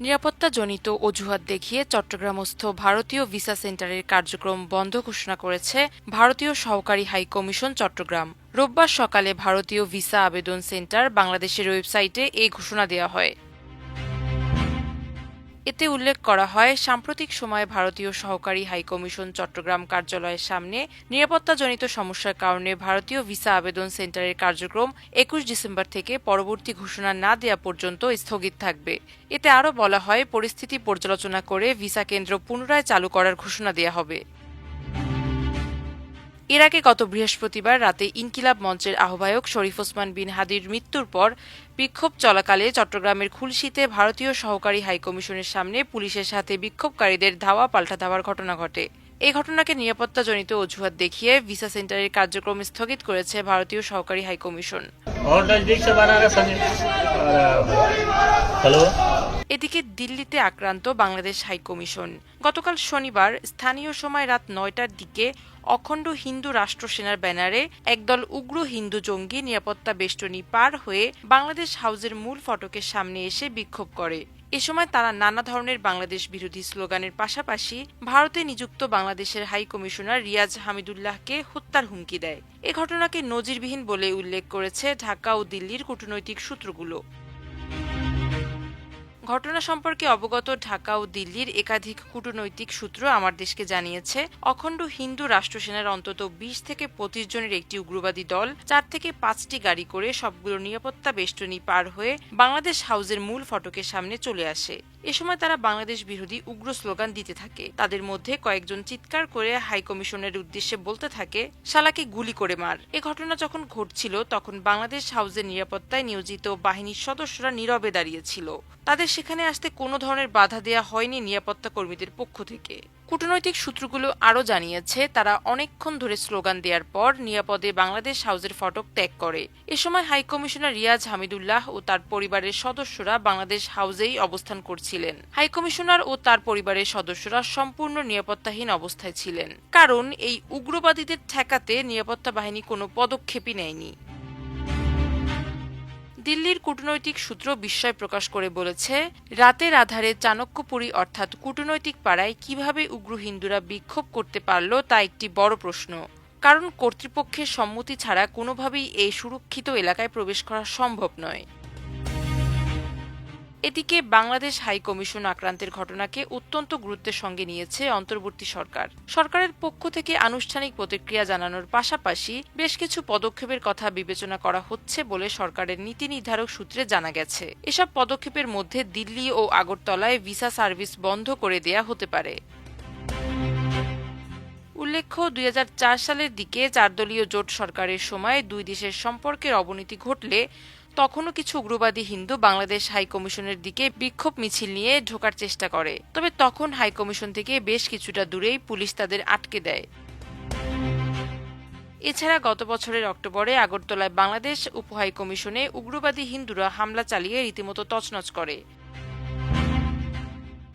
নিরাপত্তাজনিত অজুহাত দেখিয়ে চট্টগ্রামস্থ ভারতীয় ভিসা সেন্টারের কার্যক্রম বন্ধ ঘোষণা করেছে ভারতীয় সহকারী হাই কমিশন চট্টগ্রাম। রোববার সকালে ভারতীয় ভিসা আবেদন সেন্টার বাংলাদেশের ওয়েবসাইটে এই ঘোষণা দেওয়া হয়। এতে উল্লেখ করা হয়, সাম্প্রতিক সময়ে ভারতীয় সহকারী হাইকমিশন চট্টগ্রাম কার্যালয়ের সামনে নিরাপত্তাজনিত সমস্যার কারণে ভারতীয় ভিসা আবেদন সেন্টারের কার্যক্রম একুশ ডিসেম্বর থেকে পরবর্তী ঘোষণা না দেওয়া পর্যন্ত স্থগিত থাকবে। এতে আরও বলা হয়, পরিস্থিতি পর্যালোচনা করে ভিসা কেন্দ্র পুনরায় চালু করার ঘোষণা দেওয়া হবে। এর আগে গত বৃহস্পতিবার রাতে ইনকিলাব মঞ্চের আহ্বায়ক শরীফ ওসমান বিন হাদির মৃত্যুর পর বিক্ষোভ চলাকালে চট্টগ্রামের খুলশীতে ভারতীয় সহকারী হাইকমিশনের সামনে পুলিশের সাথে বিক্ষোভকারীদের ধাওয়া পাল্টা ধাওয়ার ঘটনা ঘটে। এই ঘটনাকে নিরাপত্তাজনিত অজুহাত দেখিয়ে ভিসা সেন্টারের কার্যক্রম স্থগিত করেছে ভারতীয় সহকারী হাইকমিশন। এদিকে দিল্লিতে আক্রান্ত বাংলাদেশ হাইকমিশন। গতকাল শনিবার স্থানীয় সময় রাত নয়টার দিকে অখণ্ড হিন্দু রাষ্ট্র সেনার ব্যানারে একদল উগ্র হিন্দু জঙ্গি নিরাপত্তা বেষ্টনী পার হয়ে বাংলাদেশ হাউজের মূল ফটকের সামনে এসে বিক্ষোভ করে। এ সময় তারা নানা ধরনের বাংলাদেশ বিরোধী স্লোগানের পাশাপাশি ভারতে নিযুক্ত বাংলাদেশের হাই কমিশনার রিয়াজ হামিদুল্লাহকে হত্যার হুমকি দেয়। এ ঘটনাকে নজিরবিহীন বলে উল্লেখ করেছে ঢাকা ও দিল্লির কূটনৈতিক সূত্রগুলো। ঘটনা সম্পর্কে অবগত ঢাকা ও দিল্লির একাধিক কূটনৈতিক সূত্র আমার দেশকে জানিয়েছে, অখণ্ড হিন্দু রাষ্ট্র সেনার অন্তত বিশ থেকে পঁচিশ জনের একটি উগ্রবাদী দল, চার থেকে পাঁচটি গাড়ি করে সবগুলো নিরাপত্তা বেষ্টনী পার হয়ে বাংলাদেশ হাউসের মূল ফটকের সামনে চলে আসে। এ সময় তারা বাংলাদেশ বিরোধী উগ্র স্লোগান দিতে থাকে। তাদের মধ্যে কয়েকজন চিৎকার করে হাই কমিশনের উদ্দেশ্যে বলতে থাকে, শালাকে গুলি করে মার। এ ঘটনা যখন ঘটছিল, তখন বাংলাদেশ হাউসের নিরাপত্তায় নিয়োজিত বাহিনীর সদস্যরা নীরবে দাঁড়িয়েছিল তাদের সেখানে আসতে কোনো ধরনের বাধা দেওয়া হয়নি নিরাপত্তা কর্মীদের পক্ষ থেকে। কূটনৈতিক সূত্রগুলো আরও জানিয়েছে, তারা অনেকক্ষণ ধরে স্লোগান দেওয়ার পর নিরাপদে বাংলাদেশ হাউসের ফটক ত্যাগ করে। এ সময় হাইকমিশনার রিয়াজ হামিদুল্লাহ ও তার পরিবারের সদস্যরা বাংলাদেশ হাউসেই অবস্থান করছিলেন। হাইকমিশনার ও তার পরিবারের সদস্যরা সম্পূর্ণ নিরাপত্তাহীন অবস্থায় ছিলেন, কারণ এই উগ্রবাদীদের ঠেকাতে নিরাপত্তা বাহিনী কোনো পদক্ষেপই নেয়নি। দিল্লির কূটনৈতিক সূত্র বিস্ময় প্রকাশ করে বলেছে, রাতের আধারে চাণক্যপুরী অর্থাৎ কূটনৈতিক পাড়ায় কীভাবে উগ্র হিন্দুরা বিক্ষোভ করতে পারল তা একটি বড় প্রশ্ন। কারণ কর্তৃপক্ষের সম্মতি ছাড়া কোনোভাবেই এই সুরক্ষিত এলাকায় প্রবেশ করা সম্ভব নয়। এদিকে বাংলাদেশ হাই কমিশন আক্রান্তের ঘটনাকে অত্যন্ত গুরুত্বের সঙ্গে নিয়েছে অন্তর্বর্তী সরকার। সরকারের পক্ষ থেকে আনুষ্ঠানিক প্রতিক্রিয়া জানানোর পাশাপাশি বেশ কিছু পদক্ষেপের কথা বিবেচনা করা হচ্ছে বলে সরকারের নীতি নির্ধারক সূত্রে জানা গেছে। এসব পদক্ষেপের মধ্যে দিল্লি ও আগরতলায় ভিসা সার্ভিস বন্ধ করে দেয়া হতে পারে। উল্লেখ্য, দুই হাজার চার সালের দিকে চারদলীয় জোট সরকারের সময় দুই দেশের সম্পর্কের অবনতি ঘটলে তখনও কিছু উগ্রবাদী হিন্দু বাংলাদেশ হাই কমিশনের দিকে বিক্ষোভ মিছিল নিয়ে ঢোকার চেষ্টা করে। তবে তখন হাইকমিশন থেকে বেশ কিছুটা দূরেই পুলিশ তাদের আটকে দেয়। এছাড়া গত বছরের অক্টোবরে আগরতলায় বাংলাদেশ উপহাই কমিশনে উগ্রবাদী হিন্দুরা হামলা চালিয়ে রীতিমতো তছনছ করে।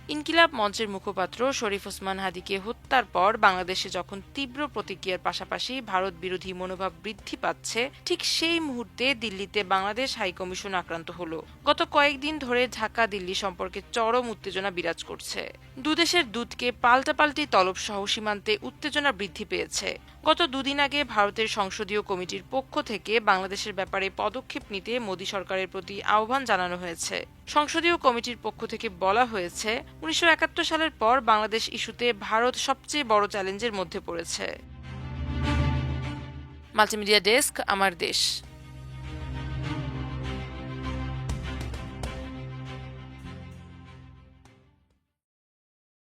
ইনকিলাব মঞ্চের মুখপাত্র শরীফ ওসমান হাদিকে হত্যার পর বাংলাদেশে যখন তীব্র প্রতিক্রিয়ার পাশাপাশি ভারত বিরোধী মনোভাব বৃদ্ধি পাচ্ছে, ঠিক সেই মুহূর্তে দিল্লিতে বাংলাদেশ হাইকমিশন আক্রান্ত হলো। গত কয়েকদিন ধরে ঢাকা দিল্লি সম্পর্কে চরম উত্তেজনা বিরাজ করছে। দুদেশের দূতকে পাল্টাপাল্টি তলব সহ সীমান্তে উত্তেজনা বৃদ্ধি পেয়েছে। গত দুদিন আগে ভারতের সংসদীয় কমিটির পক্ষ থেকে বাংলাদেশের ব্যাপারে পদক্ষেপ নিতে মোদী সরকারের প্রতি আহ্বান জানানো হয়েছে। সংসদীয় কমিটির পক্ষ থেকে বলা হয়েছে, উনিশশো একাত্তর সালের পর বাংলাদেশ ইস্যুতে ভারত সবচেয়ে বড় চ্যালেঞ্জের মধ্যে পড়েছে। মাল্টিমিডিয়া ডেস্ক আমার দেশ।